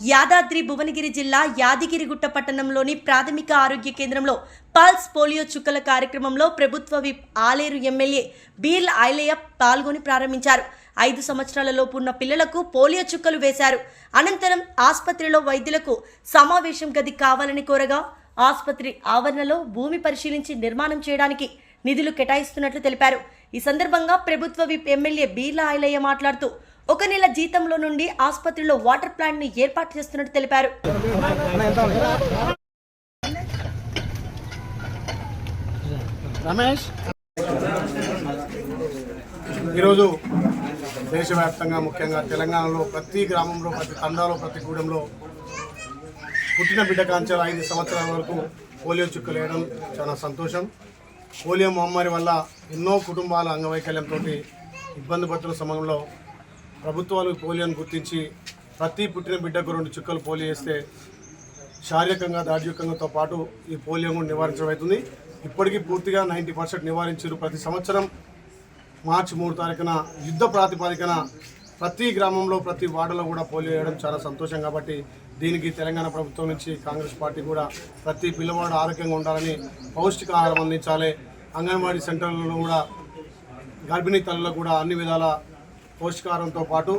యాదాద్రి భువనగిరి జిల్లా యాదగిరిగుట్ట పట్టణంలోని ప్రాథమిక ఆరోగ్య కేంద్రంలో పల్స్ పోలియో చుక్కల కార్యక్రమంలో ప్రభుత్వ విప్ ఆలేరు ఎమ్మెల్యే బీర్ల ఐలయ్య పాల్గొని ప్రారంభించారు. ఐదు సంవత్సరాలలోపు ఉన్న పిల్లలకు పోలియో చుక్కలు వేశారు. అనంతరం ఆసుపత్రిలో వైద్యులకు సమావేశం గది కావాలని కోరగా ఆసుపత్రి ఆవరణలో భూమి పరిశీలించి నిర్మాణం చేయడానికి నిధులు కేటాయిస్తున్నట్లు తెలిపారు. ఈ సందర్భంగా ప్రభుత్వ విప్ ఎమ్మెల్యే బీర్ల ఐలయ్య మాట్లాడుతూ ఒక నెల జీతంలో నుండి ఆసుపత్రిలో వాటర్ ప్లాంట్ని ఏర్పాటు చేస్తున్నట్టు తెలిపారు. రమేష్. ఈరోజు దేశవ్యాప్తంగా ముఖ్యంగా తెలంగాణలో ప్రతి గ్రామంలో ప్రతి తండాలో ప్రతి గూడెంలో పుట్టిన బిడ్డ కాంచెలు ఐదు సంవత్సరాల వరకు పోలియో చుక్కలు వేయడం చాలా సంతోషం. పోలియో మహమ్మారి వల్ల ఎన్నో కుటుంబాల అంగవైకల్యంతో ఇబ్బంది పడుతున్న సమయంలో ప్రభుత్వాలు పోలియోను గుర్తించి ప్రతి పుట్టిన బిడ్డకు రెండు చుక్కలు పోలియో వేస్తే శారీరకంగా దార్ఢ్యకంగాతో పాటు ఈ పోలియో కూడా నివారించడం అవుతుంది. ఇప్పటికీ పూర్తిగా నైంటీ పర్సెంట్ నివారించారు. ప్రతి సంవత్సరం మార్చి మూడు తారీఖున యుద్ధ ప్రాతిపదికన ప్రతి గ్రామంలో ప్రతి వార్డులో కూడా పోలియో వేయడం చాలా సంతోషం కాబట్టి దీనికి తెలంగాణ ప్రభుత్వం నుంచి కాంగ్రెస్ పార్టీ కూడా ప్రతి పిల్లవాడు ఆరోగ్యంగా ఉండాలని పౌష్టికాహారం అందించాలి. అంగన్వాడీ సెంటర్లలో కూడా గర్భిణీ తల్లులకు కూడా అన్ని విధాల పౌష్టికాహారంతో పాటు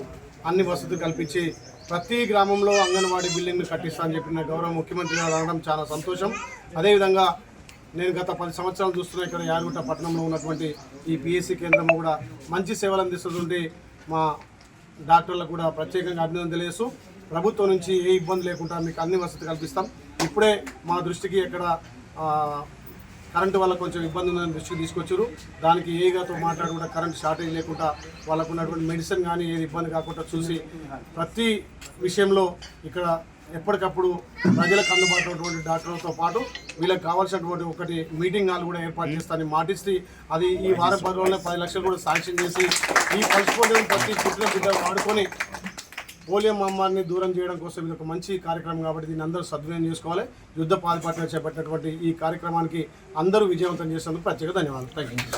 అన్ని వసతులు కల్పించి ప్రతి గ్రామంలో అంగన్వాడీ బిల్డింగ్ను కట్టిస్తా అని చెప్పిన గౌరవ ముఖ్యమంత్రి గారు అనడం చాలా సంతోషం. అదేవిధంగా నేను గత పది సంవత్సరాలు చూస్తున్న ఇక్కడ యాదగుట్ట పట్టణంలో ఉన్నటువంటి ఈ పిఎస్సి కేంద్రం కూడా మంచి సేవలు అందిస్తుంటే మా డాక్టర్లకు కూడా ప్రత్యేకంగా అభినందన తెలియజేస్తూ ప్రభుత్వం నుంచి ఏ ఇబ్బంది లేకుండా మీకు అన్ని వసతి కల్పిస్తాం. ఇప్పుడే మా దృష్టికి ఇక్కడ కరెంటు వల్ల కొంచెం ఇబ్బంది ఉందని దృష్టికి తీసుకొచ్చారు. దానికి ఏగాతో మాట్లాడకుండా కూడా కరెంట్ షార్టేజ్ లేకుండా వాళ్ళకు ఉన్నటువంటి మెడిసిన్ కానీ ఏది ఇబ్బంది కాకుండా చూసి ప్రతి విషయంలో ఇక్కడ ఎప్పటికప్పుడు ప్రజలకు అందుబాటులో ఉన్నటువంటి డాక్టర్లతో పాటు వీళ్ళకి కావాల్సినటువంటి ఒకటి మీటింగ్ హాల్ కూడా ఏర్పాటు చేస్తానని మాటిస్తే అది ఈ వారం పది రోజుల్లో పది లక్షలు కూడా శాంక్షన్ చేసి ఈ పల్స్ ప్రతి పుట్టిన బిడ్డ వాడుకొని పోలియో మహమ్మారిని దూరం చేయడం కోసం ఇది ఒక మంచి కార్యక్రమం కాబట్టి దీన్ని అందరూ సద్వినియోగం చేసుకోవాలి. యుద్ధ పాల్పట్ల చేపట్టినటువంటి ఈ కార్యక్రమానికి అందరూ విజయవంతం చేసినందుకు ప్రత్యేక ధన్యవాదాలు. Thank you